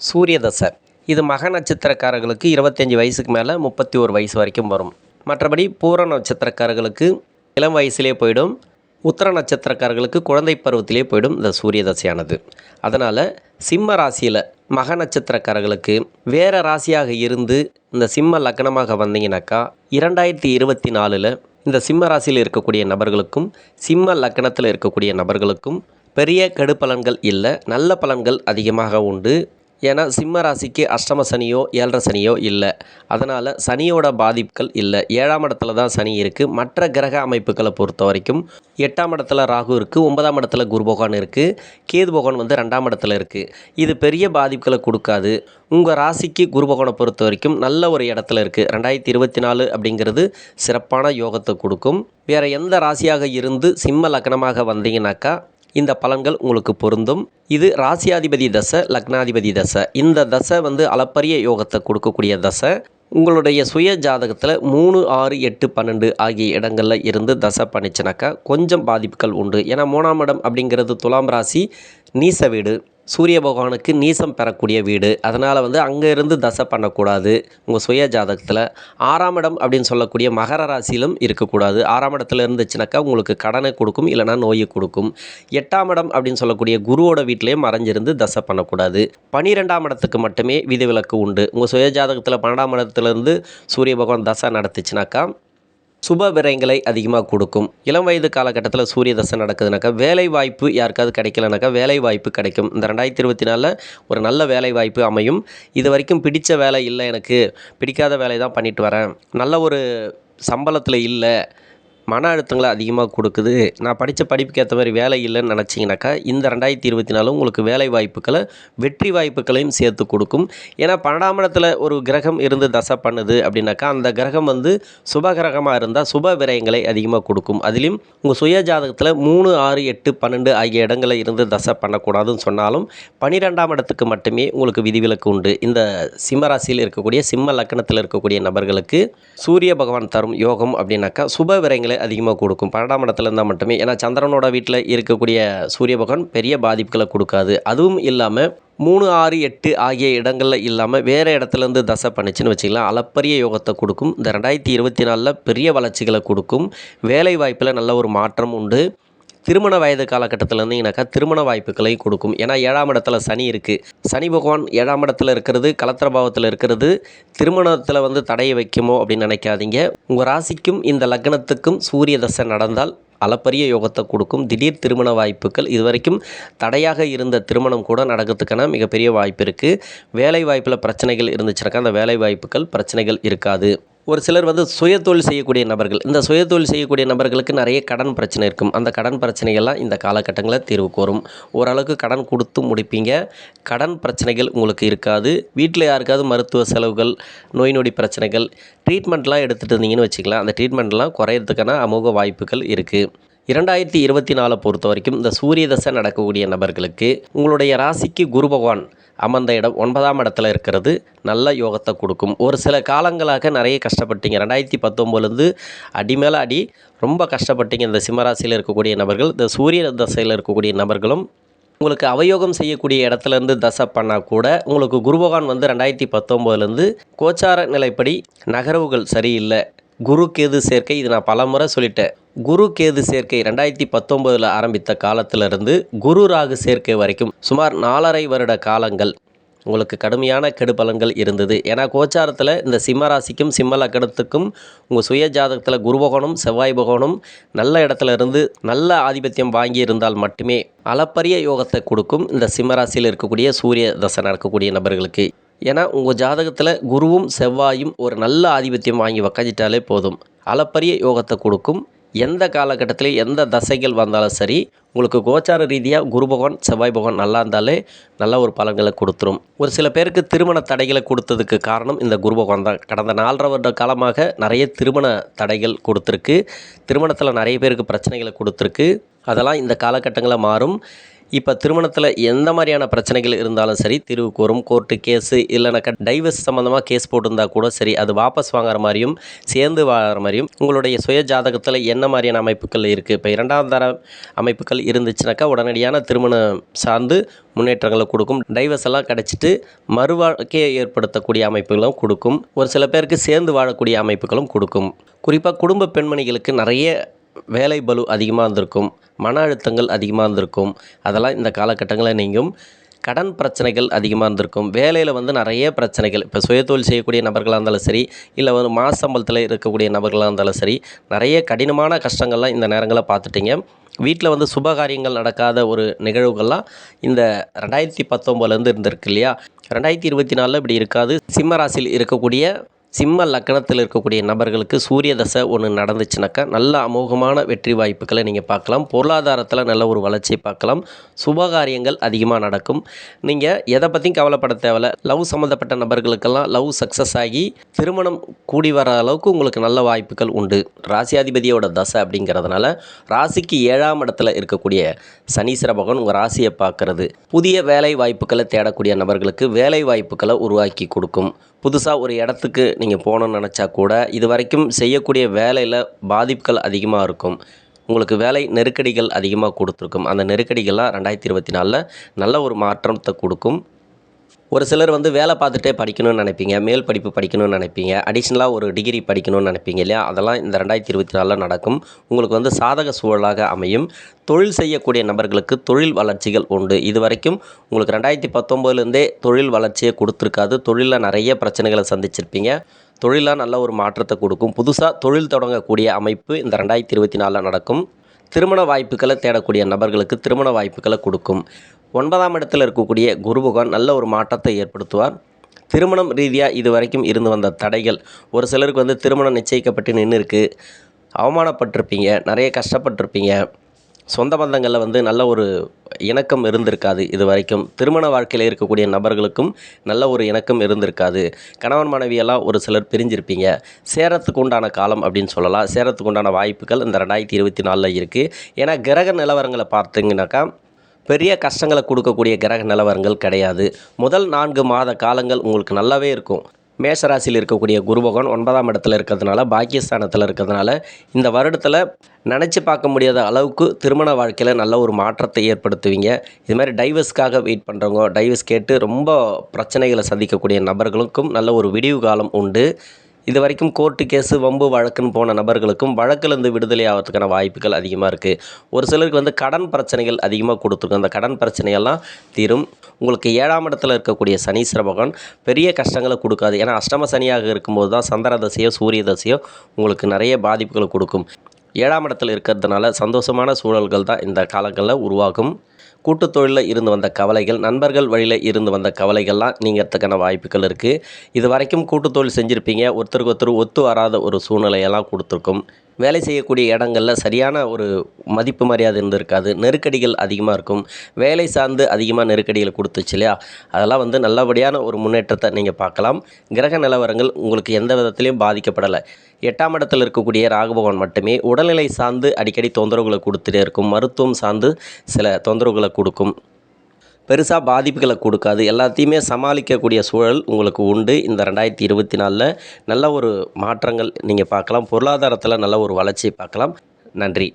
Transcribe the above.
சூரிய தசை இது மக நட்சத்திரக்காரர்களுக்கு இருபத்தஞ்சி வயசுக்கு மேலே முப்பத்தி ஒரு வயசு வரைக்கும் வரும். மற்றபடி பூர நட்சத்திரக்காரர்களுக்கு இளம் வயசுலேயே போயிடும். உத்தர நட்சத்திரக்காரர்களுக்கு குழந்தை பருவத்திலே போயிடும் இந்த சூரிய தசையானது அதனால் சிம்ம ராசியில் மக நட்சத்திரக்காரர்களுக்கு வேறு ராசியாக இருந்து இந்த சிம்ம லக்னமாக வந்தீங்கன்னாக்கா இரண்டாயிரத்தி இருபத்தி நாலில் இந்த சிம்ம ராசியில் இருக்கக்கூடிய நபர்களுக்கும் சிம்ம லக்னத்தில் இருக்கக்கூடிய நபர்களுக்கும் பெரிய கெடுபலன்கள் இல்லை நல்ல பலன்கள் அதிகமாக உண்டு. ஏன்னா சிம்ம ராசிக்கு அஷ்டம சனியோ ஏழரை சனியோ இல்லை. அதனால் சனியோட பாதிப்புகள் இல்லை. ஏழாம் இடத்துல தான் சனி இருக்குது மற்ற கிரக அமைப்புகளை பொறுத்த வரைக்கும் எட்டாம் இடத்துல ராகு இருக்குது ஒன்பதாம் இடத்துல குரு பகவான் இருக்குது கேது பகவான் வந்து ரெண்டாம் இடத்துல இருக்குது இது பெரிய பாதிப்புகளை கொடுக்காது. உங்கள் ராசிக்கு குரு பகவானை பொறுத்த வரைக்கும் நல்ல ஒரு இடத்துல இருக்குது ரெண்டாயிரத்தி இருபத்தி நாலு அப்படிங்கிறது சிறப்பான யோகத்தை கொடுக்கும். வேறு எந்த ராசியாக இருந்து சிம்ம லக்னமாக வந்தீங்கன்னாக்கா இந்த பலன்கள் உங்களுக்கு பொருந்தும். இது ராசியாதிபதி தசை லக்னாதிபதி தசை. இந்த தசை வந்து அளப்பரிய யோகத்தை கொடுக்கக்கூடிய தசை. உங்களுடைய சுய ஜாதகத்தில் மூணு ஆறு எட்டு பன்னெண்டு ஆகிய இடங்களில் இருந்து தசை பண்ணிச்சுனாக்கா கொஞ்சம் பாதிப்புகள் உண்டு. ஏன்னா மூணாம் இடம் அப்படிங்கிறது துலாம் ராசி நீச வீடு. சூரிய பகவானுக்கு நீசம் பெறக்கூடிய வீடு. அதனால் வந்து அங்கேருந்து தசை பண்ணக்கூடாது. உங்கள் சுய ஜாதகத்தில் ஆறாம் இடம் அப்படின்னு சொல்லக்கூடிய மகர ராசியிலும் இருக்கக்கூடாது. ஆறாம் இடத்துல இருந்துச்சுனாக்கா உங்களுக்கு கடனை கொடுக்கும் இல்லைனா நோயை கொடுக்கும். எட்டாம் இடம் அப்படின்னு சொல்லக்கூடிய குருவோட வீட்டிலேயே மறைஞ்சிருந்து தசை பண்ணக்கூடாது. பனிரெண்டாம் இடத்துக்கு மட்டுமே விதிவிலக்கு உண்டு. உங்கள் சுய ஜாதகத்தில் பன்னெண்டாம் இடத்துலேருந்து சூரிய பகவான் தசை நடத்துச்சுனாக்கா சுப விரயங்களை அதிகமாக கொடுக்கும். இளம் வயது காலகட்டத்தில் சூரிய தசை நடக்குதுனாக்கா வேலை வாய்ப்பு யாருக்காவது கிடைக்கலனாக்கா வேலை வாய்ப்பு கிடைக்கும். இந்த ரெண்டாயிரத்தி இருபத்தி நாலில் ஒரு நல்ல வேலை வாய்ப்பு அமையும். இது வரைக்கும் பிடித்த வேலை இல்லை எனக்கு. பிடிக்காத வேலை தான் பண்ணிட்டு வரேன். நல்ல ஒரு சம்பளத்தில் இல்லை. மன அழுத்தங்களை அதிகமாக கொடுக்குது. நான் படித்த படிப்புக்கு ஏற்ற மாதிரி வேலை இல்லைன்னு நினச்சிங்கனாக்கா இந்த ரெண்டாயிரத்தி இருபத்தி நாலு உங்களுக்கு வேலை வாய்ப்புகளை வெற்றி வாய்ப்புகளையும் சேர்த்து கொடுக்கும். ஏன்னா பன்னெண்டாம் இடத்துல ஒரு கிரகம் இருந்து தசை பண்ணுது அப்படின்னாக்கா அந்த கிரகம் வந்து சுப கிரகமாக இருந்தால் சுப விரயங்களை அதிகமாக கொடுக்கும். அதுலேயும் உங்கள் சுய ஜாதகத்தில் மூணு ஆறு எட்டு பன்னெண்டு ஆகிய இடங்களில் இருந்து தசை பண்ணக்கூடாதுன்னு சொன்னாலும் பன்னிரெண்டாம் இடத்துக்கு மட்டுமே உங்களுக்கு விதிவிலக்கு உண்டு. இந்த சிம்மராசியில் இருக்கக்கூடிய சிம்ம லக்கணத்தில் இருக்கக்கூடிய நபர்களுக்கு சூரிய பகவான் தரும் யோகம் அப்படின்னாக்கா சுப விரயங்களை அதிகமாக கொடுக்கும். பன்னெண்டாம் இடத்துல இருந்தால் மட்டுமே. ஏன்னா சந்திரனோட வீட்டில் இருக்கக்கூடிய சூரிய பகவான் பெரிய பாதிப்புகளை கொடுக்காது. அதுவும் இல்லாமல் மூணு ஆறு எட்டு ஆகிய இடங்களில் இல்லாமல் வேறு இடத்துலேருந்து தசை பண்ணிச்சுன்னு வச்சிக்கலாம். அளப்பரிய யோகத்தை கொடுக்கும். இந்த ரெண்டாயிரத்தி இருபத்தி நாலில் பெரிய வளர்ச்சிகளை கொடுக்கும். வேலை வாய்ப்பில் நல்ல ஒரு மாற்றம் உண்டு. திருமண வயது காலகட்டத்தில் இருந்தீங்கன்னாக்கா திருமண வாய்ப்புகளை கொடுக்கும். ஏன்னா ஏழாம் இடத்துல சனி இருக்குது சனி பகவான் ஏழாம் இடத்துல இருக்கிறது கலத்திர பாவத்தில் இருக்கிறது. திருமணத்தில் வந்து தடையை வைக்குமோ அப்படின்னு நினைக்காதீங்க. உங்கள் ராசிக்கும் இந்த லக்னத்துக்கும் சூரிய தசை நடந்தால் அளப்பரிய யோகத்தை கொடுக்கும். திடீர் திருமண வாய்ப்புகள் இதுவரைக்கும் தடையாக இருந்த திருமணம் கூட நடக்கிறதுக்கான மிகப்பெரிய வாய்ப்பு இருக்குது வேலை வாய்ப்பில் பிரச்சனைகள் இருந்துச்சுனாக்கா அந்த வேலை வாய்ப்புகள் பிரச்சனைகள் இருக்காது. ஒரு சிலர் வந்து சுயதொழில் செய்யக்கூடிய நபர்கள். இந்த சுயதொழில் செய்யக்கூடிய நபர்களுக்கு நிறைய கடன் பிரச்சனை இருக்கும். அந்த கடன் பிரச்சனைகள்லாம் இந்த காலகட்டங்களில் தீர்வு கோரும் ஓரளவுக்கு கடன் கொடுத்து முடிப்பீங்க. கடன் பிரச்சனைகள் உங்களுக்கு இருக்காது. வீட்டில் யாருக்காவது மருத்துவ செலவுகள் நோய் நொடி பிரச்சனைகள் ட்ரீட்மெண்ட்லாம் எடுத்துகிட்டு இருந்தீங்கன்னு வச்சுக்கலாம் அந்த ட்ரீட்மெண்ட்லாம் குறையிறதுக்கான அமோக வாய்ப்புகள் இருக்குது இரண்டாயிரத்தி இருபத்தி நாலை பொறுத்த வரைக்கும் இந்த சூரிய தசை நடக்கக்கூடிய நபர்களுக்கு உங்களுடைய ராசிக்கு குரு பகவான் அமர்ந்த இடம் ஒன்பதாம் இடத்துல இருக்கிறது. நல்ல யோகத்தை கொடுக்கும். ஒரு சில காலங்களாக நிறைய கஷ்டப்பட்டீங்க. ரெண்டாயிரத்தி பத்தொம்போதுலேருந்து அடி மேலே அடி ரொம்ப கஷ்டப்பட்டீங்க. இந்த சிம்மராசியில் இருக்கக்கூடிய நபர்கள் இந்த சூரிய தசையில் இருக்கக்கூடிய நபர்களும் உங்களுக்கு அவயோகம் செய்யக்கூடிய இடத்துலேருந்து தசை பண்ணால் கூட உங்களுக்கு குருபகவான் வந்து ரெண்டாயிரத்தி பத்தொம்போதுலேருந்து கோச்சார நிலைப்படி நகர்வுகள் சரியில்லை. குரு கேது சேர்க்கை இது நான் பலமுறை சொல்லிட்டேன். குரு கேது சேர்க்கை ரெண்டாயிரத்தி பத்தொம்பதில் ஆரம்பித்த காலத்திலிருந்து குரு ராகு சேர்க்கை வரைக்கும் சுமார் நாலரை வருட காலங்கள். உங்களுக்கு கடுமையான கெடுபலங்கள் இருந்தது. ஏன்னா கோச்சாரத்தில் இந்த சிம்மராசிக்கும் சிம்ம லக்கணத்துக்கும் உங்கள் சுய ஜாதகத்தில் குரு பகவானும் செவ்வாய் பகவானும் நல்ல இடத்துல இருந்து நல்ல ஆதிபத்தியம் வாங்கி இருந்தால் மட்டுமே அளப்பரிய யோகத்தை கொடுக்கும் இந்த சிம்மராசியில் இருக்கக்கூடிய சூரிய தசை நடக்கக்கூடிய நபர்களுக்கு. ஏன்னா உங்கள் ஜாதகத்தில் குருவும் செவ்வாயும் ஒரு நல்ல ஆதிபத்தியம் வாங்கி உக்காஞ்சிட்டாலே போதும். அளப்பரிய யோகத்தை கொடுக்கும். எந்த காலகட்டத்தில் எந்த தசைகள் வந்தாலும் சரி உங்களுக்கு கோச்சார ரீதியாக குரு பகவான் செவ்வாய் பகவான் நல்லா இருந்தாலே நல்ல ஒரு பலன்களை கொடுத்துரும். ஒரு சில பேருக்கு திருமண தடைகளை கொடுத்ததுக்கு காரணம் இந்த குரு பகவான் தான். கடந்த நாலரை வருட காலமாக நிறைய திருமண தடைகள் கொடுத்துருக்கு. திருமணத்தில் நிறைய பேருக்கு பிரச்சனைகளை கொடுத்துருக்கு. அதெல்லாம் இந்த காலகட்டங்களில் மாறும். இப்போ திருமணத்தில் எந்த மாதிரியான பிரச்சனைகள் இருந்தாலும் சரி தீர்வு கோரும் கோர்ட்டு கேஸு இல்லைனாக்கா டைவர்ஸ் சம்மந்தமாக கேஸ் போட்டிருந்தா கூட சரி அது வாபஸ் வாங்குற மாதிரியும் சேர்ந்து வாங்குற மாதிரியும் உங்களுடைய சுய ஜாதகத்தில் என்ன மாதிரியான அமைப்புகள் இருக்குது இப்போ இரண்டாம் தர அமைப்புகள் இருந்துச்சுனாக்கா உடனடியான திருமணம் சார்ந்து முன்னேற்றங்களை கொடுக்கும் டைவர்ஸ் எல்லாம் கிடச்சிட்டு மறுவாழ்க்கையை ஏற்படுத்தக்கூடிய அமைப்புகளும் கொடுக்கும் ஒரு சில பேருக்கு சேர்ந்து வாழக்கூடிய அமைப்புகளும் கொடுக்கும். குறிப்பாக குடும்ப பெண்மணிகளுக்கு நிறைய வேலை பலு அதிகமாக இருந்திருக்கும் மன அழுத்தங்கள் அதிகமாக இருந்திருக்கும் அதெல்லாம் இந்த காலகட்டங்களில் நீங்கும். கடன் பிரச்சனைகள் அதிகமாக இருந்திருக்கும். வேலையில் வந்து நிறைய பிரச்சனைகள் இப்போ சுயதொழில் செய்யக்கூடிய நபர்களாக இருந்தாலும் சரி இல்லை வந்து மாச சம்பளத்தில் இருக்கக்கூடிய நபர்களாக இருந்தாலும் சரி நிறைய கடினமான கஷ்டங்கள்லாம் இந்த நேரங்களில் பார்த்துட்டிங்க. வீட்டில் வந்து சுபகாரியங்கள் நடக்காத ஒரு நிகழ்வுகள்லாம் இந்த ரெண்டாயிரத்தி பத்தொம்போதுலேருந்து இருந்திருக்கு இல்லையா? ரெண்டாயிரத்தி இருபத்தி நாலில் இப்படி இருக்காது. சிம்ம ராசியில் இருக்கக்கூடிய சிம்ம லக்கணத்தில் இருக்கக்கூடிய நபர்களுக்கு சூரிய தசை ஒன்று நடந்துச்சுனாக்கா நல்ல அமோகமான வெற்றி வாய்ப்புகளை நீங்கள் பார்க்கலாம். பொருளாதாரத்தில் நல்ல ஒரு வளர்ச்சியை பார்க்கலாம். சுபகாரியங்கள் அதிகமாக நடக்கும். நீங்கள் எதை பற்றியும் கவலைப்பட தேவையில்ல. லவ் சம்மந்தப்பட்ட நபர்களுக்கெல்லாம் லவ் சக்ஸஸ் ஆகி திருமணம் கூடி வர அளவுக்கு உங்களுக்கு நல்ல வாய்ப்புகள் உண்டு. ராசியாதிபதியோட தசை அப்படிங்கிறதுனால ராசிக்கு ஏழாம் இடத்துல இருக்கக்கூடிய சனீஸ்வர பகவான் உங்கள் ராசியை பார்க்கறது. புதிய வேலை வாய்ப்புகளை தேடக்கூடிய நபர்களுக்கு வேலை வாய்ப்புகளை உருவாக்கி கொடுக்கும். புதுசாக ஒரு இடத்துக்கு நீங்கள் போகணுன்னு நினச்சா கூட இது வரைக்கும் செய்யக்கூடிய வேலையில் பாதிப்புகள் அதிகமாக இருக்கும். உங்களுக்கு வேலை நெருக்கடிகள் அதிகமாக கொடுத்துருக்கும். அந்த நெருக்கடிகள்லாம் ரெண்டாயிரத்தி இருபத்தி நாலில் நல்ல ஒரு மாற்றத்தை கொடுக்கும். ஒரு சிலர் வந்து வேலை பார்த்துட்டே படிக்கணும்னு நினைப்பீங்க மேல் படிப்பு படிக்கணும்னு நினைப்பீங்க அடிஷ்னலாக ஒரு டிகிரி படிக்கணும்னு நினைப்பீங்க இல்லையா? அதெல்லாம் இந்த ரெண்டாயிரத்தி இருபத்தி நாலில் நடக்கும். உங்களுக்கு வந்து சாதக சூழலாக அமையும். தொழில் செய்யக்கூடிய நபர்களுக்கு தொழில் வளர்ச்சிகள் உண்டு. இது வரைக்கும் உங்களுக்கு ரெண்டாயிரத்தி பத்தொம்போதுலேருந்தே தொழில் வளர்ச்சியை கொடுத்துருக்காது. தொழிலில் நிறைய பிரச்சனைகளை சந்திச்சிருப்பீங்க. தொழிலாக நல்ல ஒரு மாற்றத்தை கொடுக்கும். புதுசாக தொழில் தொடங்கக்கூடிய அமைப்பு இந்த ரெண்டாயிரத்தி இருபத்தி நாலில் நடக்கும். திருமண வாய்ப்புகளை தேடக்கூடிய நபர்களுக்கு திருமண வாய்ப்புகளை கொடுக்கும். ஒன்பதாம் இடத்தில் இருக்கக்கூடிய குரு பகவான் நல்ல ஒரு மாற்றத்தை ஏற்படுத்துவார். திருமணம் ரீதியாக இது வரைக்கும் இருந்து வந்த தடைகள் ஒரு சிலருக்கு வந்து திருமணம் நிச்சயிக்கப்பட்டு நின்று இருக்குது அவமானப்பட்டிருப்பீங்க நிறைய கஷ்டப்பட்டிருப்பீங்க. சொந்த பந்தங்களில் வந்து நல்ல ஒரு இணக்கம் இருந்திருக்காது இது வரைக்கும் திருமண வாழ்க்கையில் இருக்கக்கூடிய நபர்களுக்கும் நல்ல ஒரு இணக்கம் இருந்திருக்காது. கணவன் மனைவியெல்லாம் ஒரு சிலர் பிரிஞ்சிருப்பீங்க. சேரத்துக்கு உண்டான காலம் அப்படின்னு சொல்லலாம். சேரத்துக்கு உண்டான வாய்ப்புகள் இந்த ரெண்டாயிரத்தி இருபத்தி நாலில் இருக்குது ஏன்னா கிரக நிலவரங்களை பார்த்தீங்கன்னாக்கா பெரிய கஷ்டங்களை கொடுக்கக்கூடிய கிரக நிலவரங்கள் கிடையாது. முதல் நான்கு மாத காலங்கள் உங்களுக்கு நல்லாவே இருக்கும். மேஷராசியில் இருக்கக்கூடிய குரு பகவான் ஒன்பதாம் இடத்துல இருக்கிறதுனால பாக்கியஸ்தானத்தில் இருக்கிறதுனால இந்த வருடத்தில் நினச்சி பார்க்க முடியாத அளவுக்கு திருமண வாழ்க்கையில் நல்ல ஒரு மாற்றத்தை ஏற்படுத்துவீங்க. இது மாதிரி டைவர்ஸ்க்காக வெயிட் பண்ணுறவங்க டைவர்ஸ் கேட்டு ரொம்ப பிரச்சனைகளை சந்திக்கக்கூடிய நபர்களுக்கும் நல்ல ஒரு விடிவு காலம் உண்டு. இது வரைக்கும் கோர்ட்டு கேஸு வம்பு வழக்குன்னு போன நபர்களுக்கும் வழக்கிலிருந்து விடுதலை ஆகிறதுக்கான வாய்ப்புகள் அதிகமாக இருக்குது ஒரு சிலருக்கு வந்து கடன் பிரச்சனைகள் அதிகமாக கொடுத்துருக்கும் அந்த கடன் பிரச்சனையெல்லாம் தீரும். உங்களுக்கு ஏழாம் இடத்துல இருக்கக்கூடிய சனீஸ்வர பகவான் பெரிய கஷ்டங்களை கொடுக்காது. ஏன்னா அஷ்டம சனியாக இருக்கும்போது தான் சந்திர தசையோ சூரிய தசையோ உங்களுக்கு நிறைய பாதிப்புகளை கொடுக்கும். ஏழாம் இடத்தில் இருக்கிறதுனால சந்தோஷமான சூழல்கள் தான் இந்த காலங்களில் உருவாகும். கூட்டுத் தொழிலில் இருந்து வந்த கவலைகள் நண்பர்கள் வழியில் இருந்து வந்த கவலைகள்லாம் நீங்கிறதுக்கான வாய்ப்புகள் இருக்குது இது வரைக்கும் கூட்டுத் தொழில் செஞ்சுருப்பீங்க. ஒருத்தருக்கு ஒருத்தர் ஒத்து வராத ஒரு சூழ்நிலையெல்லாம் கொடுத்துருக்கும். வேலை செய்யக்கூடிய இடங்களில் சரியான ஒரு மதிப்பு மரியாதை இருந்திருக்காது. நெருக்கடிகள் அதிகமாக இருக்கும். வேலை சார்ந்து அதிகமாக நெருக்கடிகள் கொடுத்துச்சு இல்லையா? அதெல்லாம் வந்து நல்லபடியான ஒரு முன்னேற்றத்தை நீங்கள் பார்க்கலாம். கிரக நிலவரங்கள் உங்களுக்கு எந்த விதத்துலையும் பாதிக்கப்படலை. எட்டாம் இடத்தில் இருக்கக்கூடிய ராகபவன் மட்டுமே உடல்நிலை சார்ந்து அடிக்கடி தொந்தரவுகளை கொடுத்துட்டே இருக்கும். மருத்துவம் சார்ந்து சில தொந்தரவுகள் கொடுக்கும். பெருசாக பாதிப்புகளை கொடுக்காது. எல்லாத்தையுமே சமாளிக்கக்கூடிய சூழல் உங்களுக்கு உண்டு. இந்த ரெண்டாயிரத்தி இருபத்தி நாலில் நல்ல ஒரு மாற்றங்கள் நீங்கள் பார்க்கலாம். பொருளாதாரத்தில் நல்ல ஒரு வளர்ச்சியை பார்க்கலாம். நன்றி.